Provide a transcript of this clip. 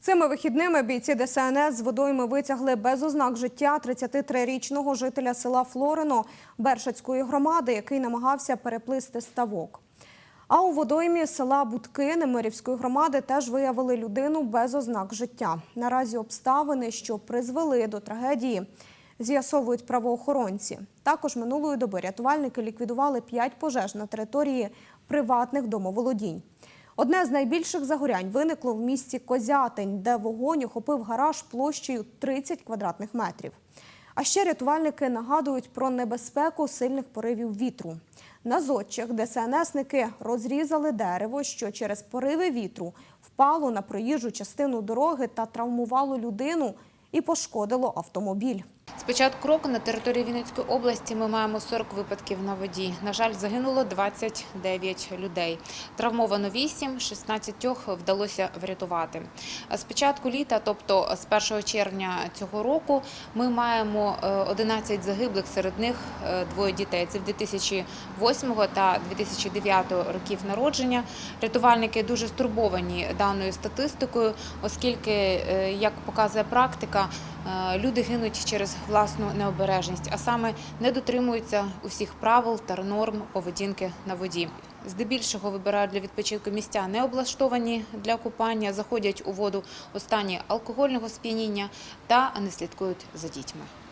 Цими вихідними бійці ДСНС з водойми витягли без ознак життя 33-річного жителя села Флорино Бершацької громади, який намагався переплисти ставок. А у водоймі села Будки Немирівської громади теж виявили людину без ознак життя. Наразі обставини, що призвели до трагедії, з'ясовують правоохоронці. Також минулої доби рятувальники ліквідували п'ять пожеж на території приватних домоволодінь. Одне з найбільших загорянь виникло в місті Козятин, де вогонь охопив гараж площею 30 квадратних метрів. А ще рятувальники нагадують про небезпеку сильних поривів вітру. На зодчих ДСНСники розрізали дерево, що через пориви вітру впало на проїжджу частину дороги та травмувало людину і пошкодило автомобіль. З початку року на території Вінницької області ми маємо 40 випадків на воді. На жаль, загинуло 29 людей. Травмовано 8, 16 вдалося врятувати. З початку літа, тобто з 1 червня цього року, ми маємо е, 11 загиблих, серед них е, двоє дітей. Це в 2008 та 2009 років народження. Рятувальники дуже стурбовані даною статистикою, оскільки, е, як показує практика, Е, Люди гинуть через власну необережність, а саме не дотримуються усіх правил та норм поведінки на воді. Здебільшого вибирають для відпочинку місця не облаштовані для купання, заходять у воду у стані алкогольного сп'яніння та не слідкують за дітьми.